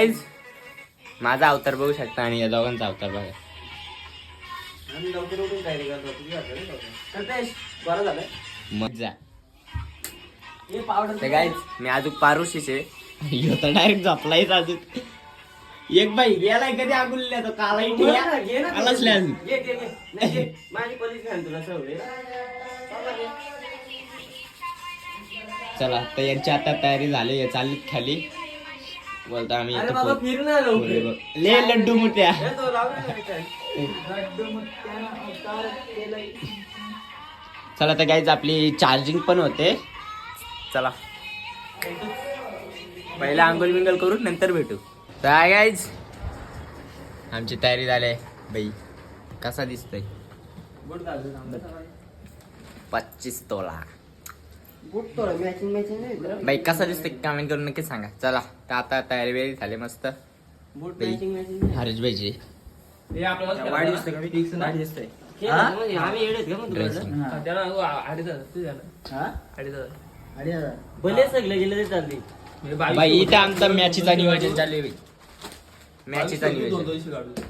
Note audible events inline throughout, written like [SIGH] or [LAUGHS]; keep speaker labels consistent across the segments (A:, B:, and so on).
A: Guys माझा अवतार बघू शकता आणि या दोघांचा अवतार बघा. मजा.
B: हे
A: तर गाईज मी अजून पारुशीचे ह्यो तर डायरेक्ट झोपलायच अजून. एक बाई गेलाय कधी अगुलल्या तो कालाही. आलाच.
B: नाही, चला,
A: तर यांची आता तयारी झाली चाललीत खाली. बोलता आम्ही
B: अरे
A: इथं
B: बाबा फिर ना लवकर.
A: ले लड्डू मोठ्या
B: हे तो लाव ना काय. लड्डू अवतार केलाय.
A: चला तर गाईज आपली चार्जिंग पण होते. चला. पहिला आंघोळ बिंगल करू नंतर भेटू. तर गाईज आमची तयारी झाली. बाई कसा दिसतोय?
B: बूट घालतो थांब.
A: पच्चीस तोला.
B: मॅचिंग मॅचिंग नाही जरा.
A: बाई कसा दिसतोय कमेंट करून नक्की सांगा चला तर आता तयारी बियारी झाली मस्त
B: बूट
A: बाई.
B: मॅचिंग मॅचिंग नाही.
A: हरीश भाईची
B: वाढ दिसते का मी? वाढ दिसते. हे
C: हा?
B: बघा, म्हणजे आम्ही येडेत का मग
A: Dressing.
B: तुला?
C: हा.
D: त्याला अडीच हजार ते झालं
C: हा?
D: अडीच हजार
C: अडीच हजार.
B: भले सगळे गेले ते चालते
D: म्हणजे बावीस
A: बाई
D: होते.
A: इथे आमचा मॅचीचा नियोजन चालू आहे बाई मॅचीचा
D: बावीस होते, दोन
A: नियोजन
D: दोनशे काढू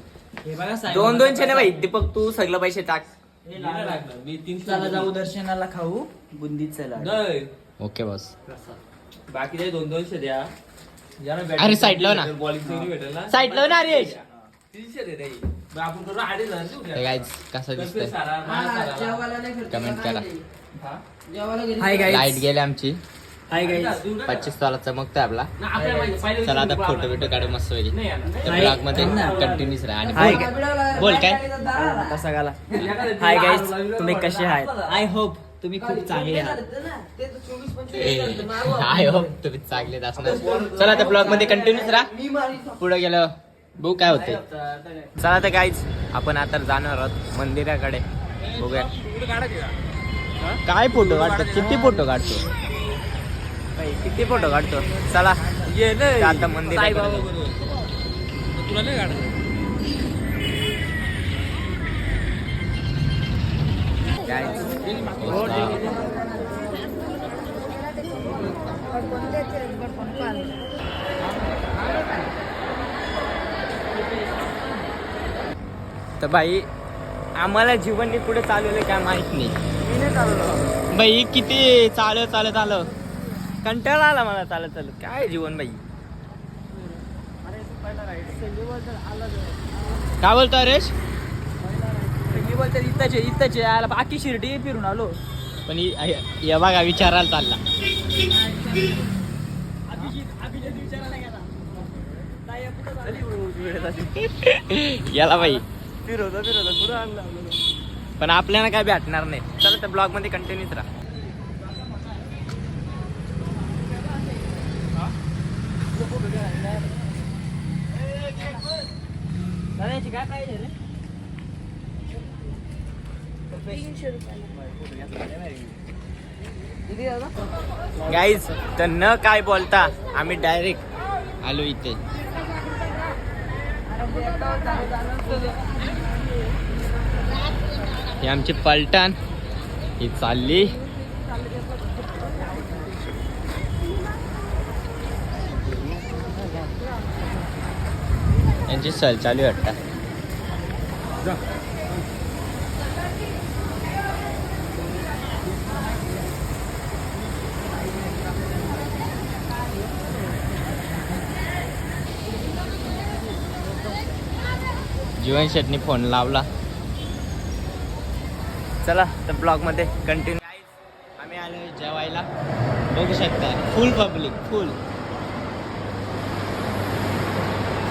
C: हे बघा साहेब.
A: दोन दोनशे ना बाई दीपक तू सगळं पैसे टाक
C: हे
D: नाही
C: लागलं.
D: मी
C: चला जाऊ दर्शनाला खाऊ. बुंदीत चला.
D: नाही.
A: Okay boss.
D: बाकी ते दोन दोनशे द्या ज्यांना
A: अरे,
D: batting
A: side लाव ना.
D: bowling भेटेल ना.
A: Side लाव ना, हरीश.
D: तीनशे दे रे. मग आपण करू अडीच हजार देऊ
A: तर
D: द्या.
A: गाईज कसा दिसतोय?
D: सारा, माझा सारा.
A: कमेंट करा.
D: हा?
C: हाय
A: लाइट
C: गाईज
A: गेली आमची.
C: Hi guys.
A: पच्चीस तोला चमकतोय आपला. चला आता फोटो बिटो काढू मस्त वेगळी
C: हाय. ब्लॉगमध्ये.
A: कंटिन्यूच राहा. आणि
C: हाय
A: बोल. बोल काय?
C: कसा गाला हाय गाईज तुम्ही कसे आहात?
D: लागलो.
C: आय होप तुम्ही खूप चांगले आहात.
A: आय होप तुम्ही चांगले असणार. चला त्या ब्लॉगमध्ये कंटिन्यूच राहा. पुढे गेलं. बघू काय होते चला तर काहीच आपण आता जाणार आहोत मंदिराकडे. बघूया? काय फोटो काढतो? किती फोटो काढतो? किती फोटो काढतो? चला.
D: ये नाही.
A: आता.
D: मग तुला नाही
A: तर बाई आम्हाला जीवनने पुढे चालवलं काय माहीत नाही. बाई किती चालत चालत आलं. कंटाळा आला मला चालत चालत. काय जीवन बाई? काय बोलतो हरेश?
C: इथंच इथंच यायला बाकी शिर्डी फिरून आलो.
A: पण या बघा विचारायला चालला. याला बाई.
B: फिरवतो फिरवतो. पुढं आणला
A: पण आपल्याला काय भेटणार नाही. चला त्या ब्लॉगमध्ये कंटिन्यूच राहा
C: काय पाहिजे रे?
A: गाईज तर न काय बोलता आम्ही डायरेक्ट आलो इथे. ही आमची पलटण. ही चालली. यांची सल चालू आहे वाटतं. जीवन शेटनी फोन लावला. चला तर ब्लॉगमध्ये कंटिन्यू आम्ही आलो जेवायला. बघू शकता full public full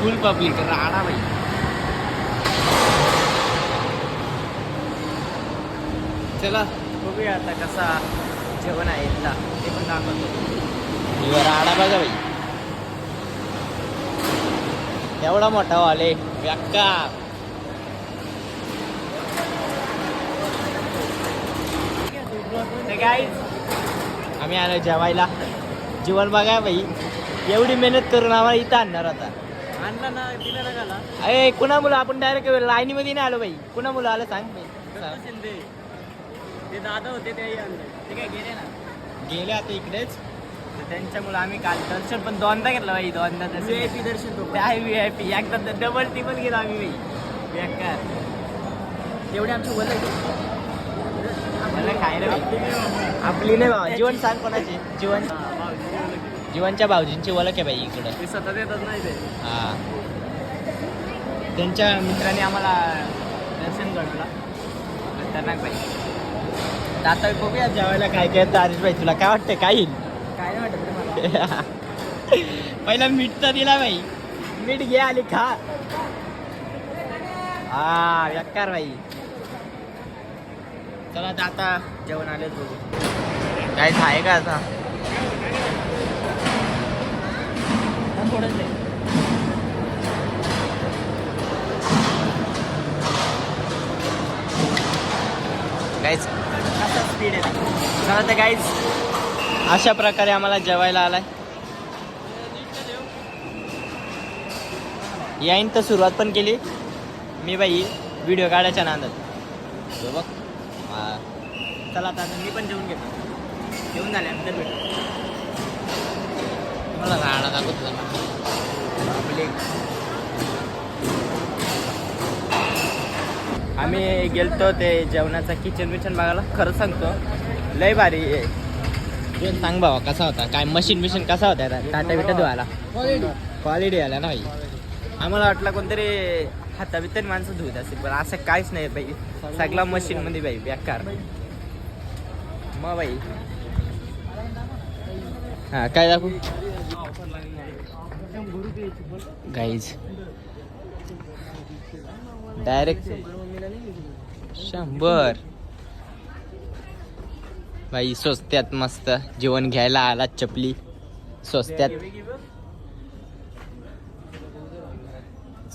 A: full public Rana भाई चला. बघूया आता कसा जेवण आहे इथला. ते पण दाखवतो. राडा बघा भाई एवढा मोठा वाले व्याक्का आम्ही आलो जेवायला. जेवण बघा भाई एवढी मेहनत करून आम्हाला इथं आणणार आता.
C: आणला ना तिला ना घाला
A: अरे कुणा मुलं आपण डायरेक्ट लाईनी मध्ये नाही आलो भाई कुणा मुलं आलं सांग
C: शिंदे ते. दादा होते आणलं. ते काय गेले ना?
A: गेले आता इकडेच. तर त्यांच्यामुळे आम्ही काल दर्शन पण दोनदा घेतलं बाई दोनदा
C: व्ही आय पी दर्शन तो
A: ते आहे व्ही आय पी एकदा डबल टिबल गेलो आम्ही बाई. बेकार.
C: एवढे आमचे वल
A: मला काय बाई. आपली नाही बाबा. जीवन सांग कोणाची? जीवन. जीवनच्या भाऊजींची ओळख आहे बाई इकडं.
C: ते सतत येतात नाही ते
A: हा. त्यांच्या मित्राने आम्हाला दर्शन घडवला खतरनाक बाई. तर आता बघूया जेवायला काय काय येतं. भाई तुला काय वाटतं काय येईल?
C: काय नाही वाटत रे मला. [LAUGHS]
A: पहिला मीठ तर दिला बाई. मीठ घे आली खा. हा बेकार बाई. चला आता आता जेवण आले बघू. काय आहे का आता?
C: थोडंच आहे.
A: गाईज कसा स्पीड आहे. चला तर गाईज अशा प्रकारे आम्हाला जेवायला आलाय. याईन तर सुरुवात पण केली. मी बाई व्हिडिओ काढायच्या नांदात. बघ. चला आता आता मी पण जेवून घेतो. जेवून झाल्यानंतर भेटू. मला राहणं दाखवतो आम्ही गेलतो ते जेवणाचा किचन विचन बघायला. खरं सांगतो लय भारी सांग बाबा कसा होता? काय मशीन बिशीन कसा होता? टाटा बिटा धुवायला. क्वालिटी आला ना भाई. आम्हाला वाटलं कोणतरी हाता बित्तर माणसं धुवत असेल पण असं काहीच नाही बाई सगळा मशीन मध्ये बाई बेकार. मग बाई हा काय दाखवू? गाईज डायरेक्ट शंभर. बाई स्वस्त्यात मस्त जेवण घ्यायला आला चपली. स्वस्त्यात.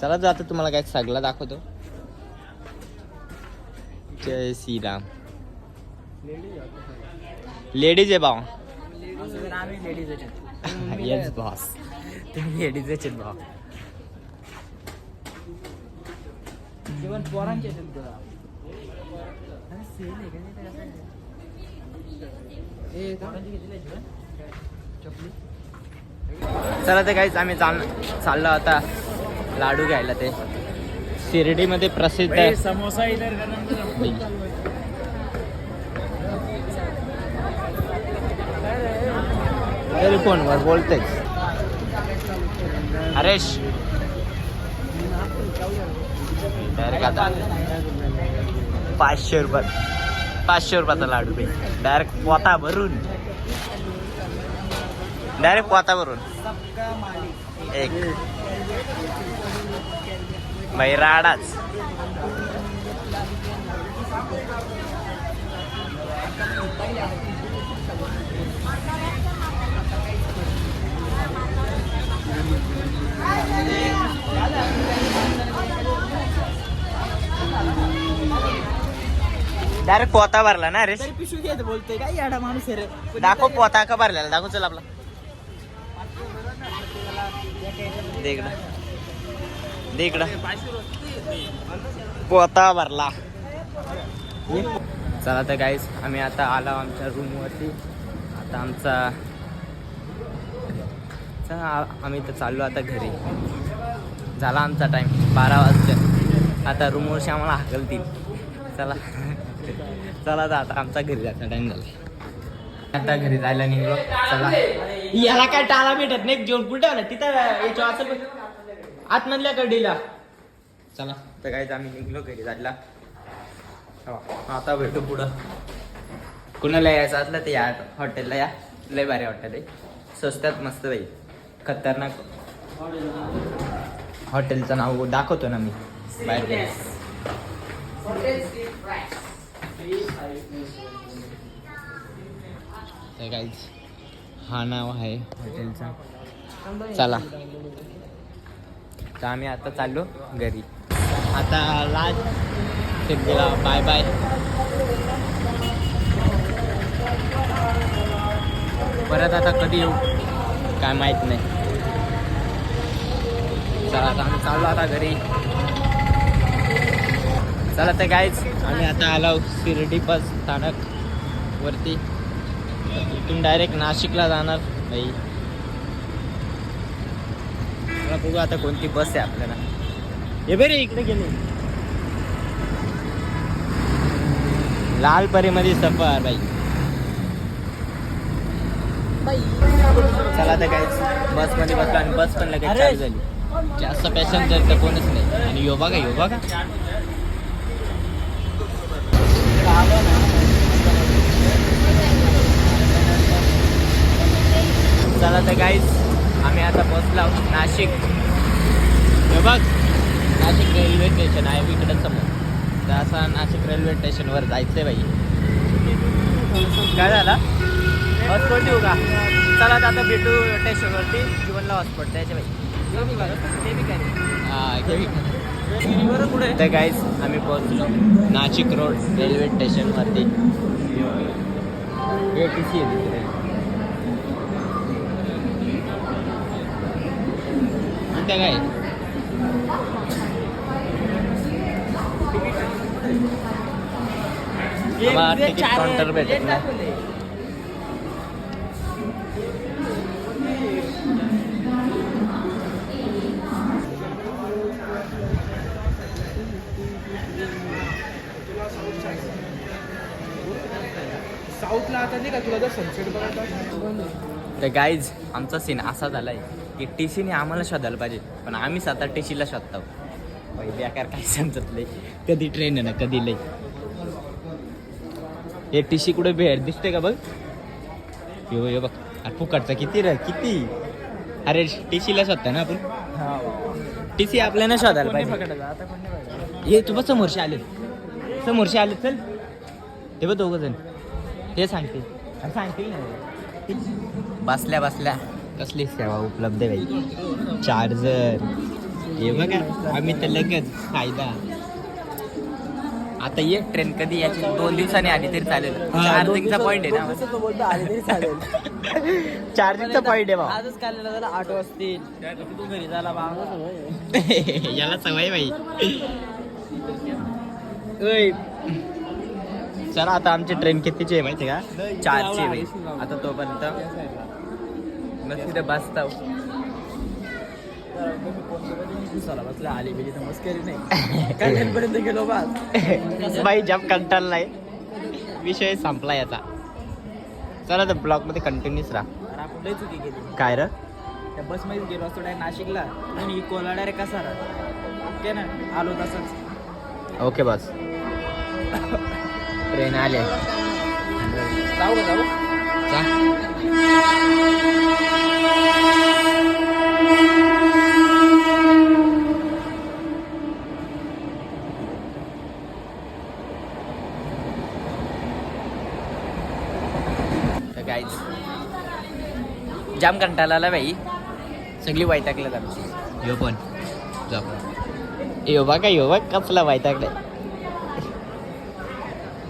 A: चला जातो तुम्हाला काय सगळं दाखवतो. जय श्रीराम. लेडीज आहे भाऊ
C: आम्ही लेडीज
A: येस बॉस तुम्ही लेडीजच आहेत भाऊ
C: जेवण पोरांचे असेल तुला अरे सेल आहे का नाही त्याला? ए, पोरांचे घेतलेलं आहे जेवण? चपली
A: चला ते काहीच आम्ही चाल चाललो आता लाडू घ्यायला ते. शिर्डीमध्ये प्रसिद्ध आहे.
C: समोसा इधर का नंतर
A: तरी फोनवर बोलतेच हरेश डायरेक्ट आता. पाचशे रुपये. पाचशे रुपयाचा लाडू बे डायरेक्ट पोता भरून डायरेक्ट पोता भरून एक. भाई राडाच डायरेक्ट पोता भरला ना रे.
C: तरी पिशवी घेत बोलतोय काय याडा माणूस आहे रे.
A: दाखव पोता का भरलेला? दाखव चल आपला. दे इकडं दे इकडं पोता भरला. चला तर गाईस आम्ही आता आलो आमच्या रूमवरती आता आमचा चला आ- आम्ही तर चाललो आता घरी. झाला आमचा टाइम बारा वाजता आता रूमवरशी आम्हाला हाकलतील. चला. चला जा आता आमचा घरी जायचा टाइम झाला आता घरी जायला निघलो. चला. याला काय टाळा भेटत नाही जेवण कुठे आलं तिथं याच्या असेल आतमधल्या कडीला. चला तर काय आम्ही निघलो घरी जायला. हो, आता भेटू पुढं. कुणाला यायचं असलं तर या हॉटेलला या. लय भारी हॉटेल आहे. स्वस्तात मस्त बाई. खतरनाक. हॉटेलचं नाव दाखवतो ना मी. बाहेर तर काहीच हा नाव आहे हॉटेलचा. चला. तर आम्ही आता चाललो घरी. आता लाज गेला बाय बाय परत आता कधी येऊ? काय माहीत नाही. चला आता आम्ही चाललो आता घरी. चला तर काहीच आम्ही आता आलो शिर्डी बस स्थानक वरती. इथून डायरेक्ट नाशिकला जाणार मला बघू आता कोणती बस आहे आपल्याला. हे बरे इकडे गेले. लाल परीमध्ये सफर बाई. चला आता काय बसमध्ये बसलो आणि बस पण लगेच चालू झाली. जास्त पॅसेंजर तर कोणच नाही. आणि यो बघा यो बघा चला तर गाईज आम्ही आता पोहोचलो आहोत नाशिक. हे बघ नाशिक रेल्वे स्टेशन आहे इकडं समोर. तर असं नाशिक रेल्वे स्टेशनवर जायचं आहे बाई. काय झाला? हॉस्पॉट देऊ का चला आता भेटू स्टेशनवरती जीवनला हॉस्पॉट द्यायचे बाई. हा घे. तर गाईज आम्ही पोहोचलो नाशिक रोड रेल्वे स्टेशनवरती ए टी सी आहे इथं काय? आम्हाला तिकीट काउंटर भेटत नाही
C: साऊथला आता नाही का तुला जर सनसेट बघायचा
A: तर गाईज आमचा सीन असा झालाय. की टी सीने आम्हाला शोधायला पाहिजे. पण आम्ही आता टी सीला शोधतो. पहिले आकार काय समजत नाही कधी ट्रेन आहे ना कधी लई. हे टी सी कुठे भेट दिसते का बघ? यो यो बघ. अरे फुकटचा किती रे किती? अरे टी सीला शोधता ना आपण? टी सी आपल्याला शोधायला पाहिजे. हे तू बघ समोरचे आले. समोरचे आले चल. ते बघ दोघं जण. ते सांगते सांगतील ना. बसल्या बसल्या. कसली सेवा उपलब्ध आहे चार्जर. हे बघा आम्ही तर लगेच फायदा. आता ये ट्रेन कधी याची दोन दिवसांनी आली तरी चालेल. चार्जिंगचा पॉईंट आहे ना
C: बोलतो आले तरी चालेल. [LAUGHS]
A: चार्जिंगचा पॉईंट आहे
C: आजच काढलेला झाला आठ वाजतील तू घरी झाला [LAUGHS]
A: याला सवय बाई. चला आता आमची ट्रेन कितीची आहे माहिती का? चारची आता तोपर्यंत. बस तिथे बसता
C: बसला आली बिली तर मस्करी नाही. गेलो बस
A: बाई जब कंटाळलाय विषय संपला याचा चला तर ब्लॉगमध्ये कंटिन्यूच राहा.
C: आणि आपण लई चुकी केली
A: काय र?
C: त्या बसमध्येच गेलो असतो डायरेक्ट नाशिकला. आणि कोला डायरेक्ट कसा ओके ना? आलो तसंच.
A: ओके बस. ट्रेन आले.
C: जाऊ जाऊ?
A: जा गाईज जाम कंटाळा आला बाई. सगळी वैतागलं आमची यो पण. जा यो बघा यो बघ कसला वैतागलाय.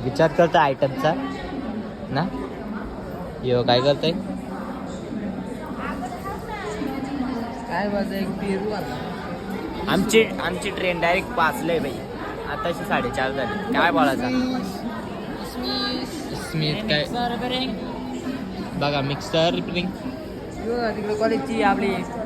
A: विचार करतो आयटमचा. ना? यो काय करतोय?
C: काय माझं एक पेरू आता
A: आमची आमची ट्रेन डायरेक्ट पाचलंय बाई. आताशी साडेचार झाली. काय बोलायचा? स्मिथ काय? बघा मिक्सर रिंग
C: જો તીકડું કોલેજથી આપણી